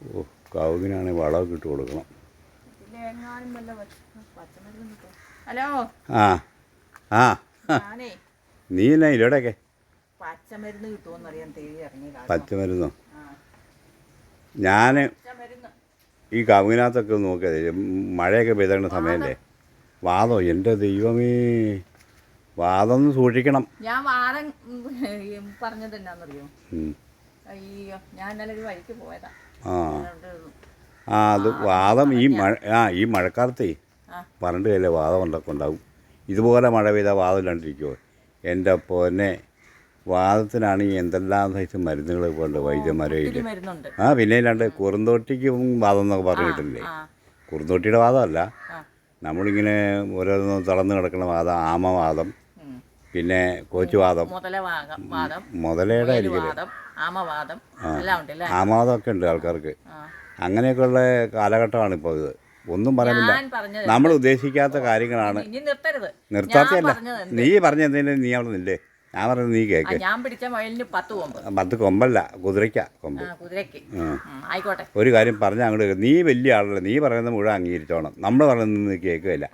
ഓ കാവുകിനാണെങ്കിൽ വളമൊക്കെ ഇട്ട് കൊടുക്കണം? ഹലോ? ആ ആ. നീ എന്നാ ഇല്ലടൊക്കെ പച്ചമരുന്ന് കിട്ടുമോന്നറിയാൻ തേടി ഇറങ്ങി കാണും. പച്ചമരുന്നോ? ആ, ഞാൻ ഈ കവുങ്ങിനകത്തൊക്കെ ഒന്ന് നോക്കിയത് മഴയൊക്കെ പെയ്തേണ്ട സമയല്ലേ? വാദോ എന്റെ ദൈവമേ. വാദം സൂക്ഷിക്കണം. ഞാൻ വാദം പറഞ്ഞത് എന്നാന്നറിയോ? അയ്യോ ഞാൻ ഇന്നലെ ഒരു വഴിക്ക് പോയതാ. ആ. ആ അത് വാദം ഈ മഴ ആ ഈ മഴക്കാലത്തേ. പറഞ്ഞിട്ട് കയ്യിലെ വാദം ഉണ്ടാക്കും ഉണ്ടാവും ഇതുപോലെ മഴ പെയ്താൽ വാദം ഇല്ലാണ്ടിരിക്കുമോ എന്റെ പൊന്നെ വാദത്തിനാണെങ്കിൽ എന്തെല്ലാം സൈസ് മരുന്നുകൾ ഉണ്ട് വൈദ്യന്മാരെ ആ പിന്നെ ഇല്ലാണ്ട് കുറുന്തോട്ടിക്ക് വാദം എന്നൊക്കെ പറഞ്ഞിട്ടില്ലേ? കുറുന്തോട്ടിയുടെ വാദമല്ല. നമ്മളിങ്ങനെ ഓരോന്നും തളർന്ന് കിടക്കുന്ന വാദം ആമവാദം. പിന്നെ കോച്ചുവാദം. മുതലയുടെ ആമവാദം ഒക്കെ ഉണ്ട് ആൾക്കാർക്ക്. അങ്ങനെയൊക്കെയുള്ള കാലഘട്ടമാണ് ഇപ്പോൾ ഇത്. ഒന്നും പറയാനില്ല. നമ്മൾ ഉദ്ദേശിക്കാത്ത കാര്യങ്ങളാണ്. നിർത്താത്തല്ല? നീ പറഞ്ഞ എന്തെങ്കിലും നീ അവിടെ നില്ലേ? ഞാൻ പറഞ്ഞത് നീ കേക്ക്. ഞാൻ പിടിച്ച പത്ത് കൊമ്പ്. പത്ത് കൊമ്പല്ല കുതിരയ്ക്ക കൊമ്പ്. കുതിരയ്ക്ക്. ആയിക്കോട്ടെ. ഒരു കാര്യം പറഞ്ഞ അങ്ങോട്ട് നീ വലിയ ആളല്ല. നീ പറയുന്നത് മുഴുവൻ അംഗീകരിച്ചോണം. നമ്മൾ പറയുന്നത് നീ കേൾക്കുകയില്ല.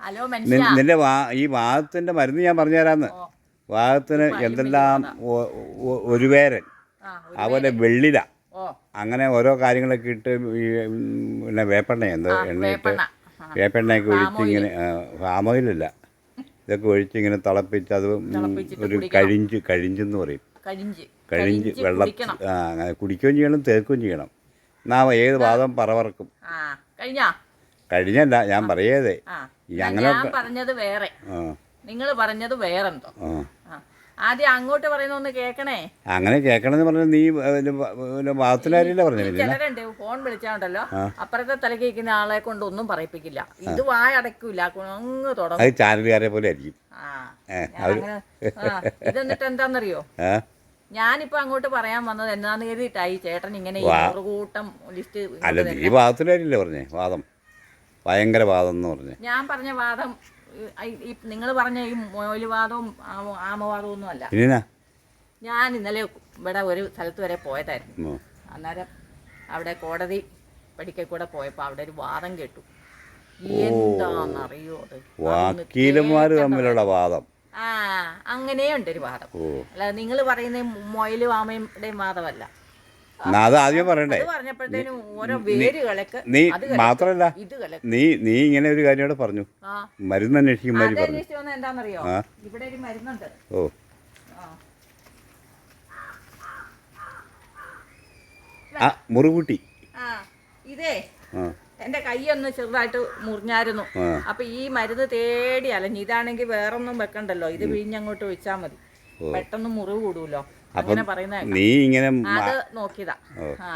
നിന്റെ വാ ഈ വാദത്തിന്റെ മരുന്ന് ഞാൻ പറഞ്ഞുതരാന്ന്. വാദത്തിന് എന്തെല്ലാം ഒരു പേരൻ. അതുപോലെ വെള്ളില. അങ്ങനെ ഓരോ കാര്യങ്ങളൊക്കെ ഇട്ട് പിന്നെ വേപ്പെണ്ണ എന്തോ എണ്ണയിട്ട് വേപ്പെണ്ണയൊക്കെ ഒഴിച്ച് ഇങ്ങനെ ഫാമോയിലല്ല ഇതൊക്കെ ഒഴിച്ച് ഇങ്ങനെ തിളപ്പിച്ച് അത് ഒരു കഴിഞ്ച് കഴിഞ്ചെന്ന് പറയും. കഴിഞ്ച് വെള്ളം കുടിക്കുകയും ചെയ്യണം തേക്കുകയും ചെയ്യണം. എന്നാ ഏത് വാദം പറവറക്കും? കഴിഞ്ഞല്ല ഞാൻ പറയേതേ. അങ്ങനെ പറഞ്ഞത് വേറെ. നിങ്ങൾ പറഞ്ഞത് വേറെന്തോ? ആദ്യം അങ്ങോട്ട് പറയുന്ന ഒന്ന് കേക്കണേ. അങ്ങനെ കേക്കണെന്ന് പറഞ്ഞാൽ നീ ഭാഗത്തിലാരില്ല ചിലരുണ്ട് ഫോൺ വിളിച്ചാണ്ടല്ലോ. അപ്പുറത്തെ തലക്ക് ഇരിക്കുന്ന ആളെ കൊണ്ട് ഒന്നും പറയിപ്പിക്കില്ല. ഇത് വായ അടയ്ക്കൂല അങ്ങ് തുടങ്ങും. അത് ചാനലുകാരെ പോലെ ആയിരിക്കും. ഇതെന്നിട്ട് എന്താന്നറിയോ? ഞാനിപ്പോ അങ്ങോട്ട് പറയാൻ വന്നത് എന്താന്ന് കരുതിയിട്ടായി ചേട്ടൻ ഇങ്ങനെ കൂട്ടം. ലിസ്റ്റ് അല്ല നീ വാദത്തിനാരില്ലേ പറഞ്ഞേ? വാദം. ഭയങ്കര വാദം എന്ന് പറഞ്ഞു. ഞാൻ പറഞ്ഞ വാദം നിങ്ങൾ പറഞ്ഞ ഈ മൗലിവാദവും ആമ- ആമവാദവും ഒന്നും അല്ല ഞാൻ ഇന്നലെ ഇവിടെ ഒരു സ്ഥലത്ത് വരെ പോയതായിരുന്നു. അന്നേരം അവിടെ കോടതി പഠിക്കൽ കൂടെ പോയപ്പോൾ അവിടെ ഒരു വാദം കേട്ടു. എന്താണെന്നറിയോ അത്? വക്കീലന്മാർ തമ്മിലുള്ള വാദം. ആ അങ്ങനെയുണ്ട് ഒരു വാദം. അല്ല നിങ്ങൾ പറയുന്ന മൊയിലും ആമയുടെയും വാദമല്ല. അത് ആദ്യം പറയണ്ടേ? നീ മാത്രല്ല നീ നീ ഇങ്ങനെ ഒരു കാര്യം കൂടെ പറഞ്ഞു. മരുന്ന് പറഞ്ഞു. ഇവിടെ ഒരു മരുന്നുണ്ട്. ഓ. ആ. മുറുകൂട്ടി. ഇതേ. എന്റെ കൈയൊന്ന് ചെറുതായിട്ട് മുറിഞ്ഞായിരുന്നു. അപ്പൊ ഈ മരുന്ന് തേടി അലഞ്ഞു. ഇതാണെങ്കിൽ വേറൊന്നും വെക്കണ്ടല്ലോ. ഇത് പിഴിഞ്ഞങ്ങോട്ട് ഒഴിച്ചാൽ മതി. പെട്ടെന്ന് മുറിവ് കൂടുമല്ലോ അങ്ങനെ പറയുന്ന. നീ ഇങ്ങനെ അത് നോക്കിയതാ.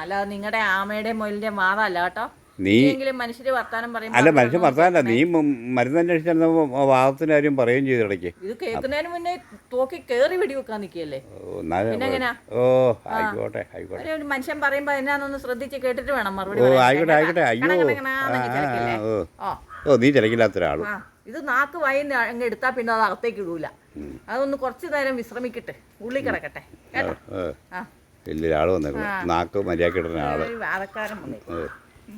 അല്ലാതെ നിങ്ങളുടെ ആമയുടെ മൊയിലിന്റെ വാദമല്ല കേട്ടോ. നീ മനുഷ്യര് വർത്താനം അല്ല മനുഷ്യൻ വർത്താനല്ല നീ മരുന്ന് അന്വേഷിച്ചിരുന്നപ്പോൾ വാദത്തിന് കാര്യം പറയുകയും ചെയ്തു ഇടയ്ക്ക്. ഇത് കേൾക്കുന്നതിന് മുന്നേ തോക്കി കേറി നിൽക്കുകയല്ലേ? ഓ ആയിക്കോട്ടെ ആയിക്കോട്ടെ. ഒരു മനുഷ്യൻ പറയുമ്പോ എന്നാന്നൊന്ന് ശ്രദ്ധിച്ച് കേട്ടിട്ട് വേണം മറുപടി ഓ. ആയിക്കോട്ടെ? ആയിക്കോട്ടെ. അയ്യോ? ഓ. നീ ചിലക്കില്ലാത്ത ഒരാളും ഇത് നാക്ക് വായിന്ന് അങ്ങ് എടുത്താൽ പിന്നെ അത് അകത്തേക്ക് ഇടൂല. അതൊന്ന് കുറച്ച് നേരം വിശ്രമിക്കട്ടെ. ഉള്ളി കിടക്കട്ടെ. കേട്ടോ? ആ വലിയൊരാൾ വന്നേക്കും നാക്ക് മര്യാദ കിട്ടുന്ന ആൾ. വാദക്കാരൻ വന്നേ ഏ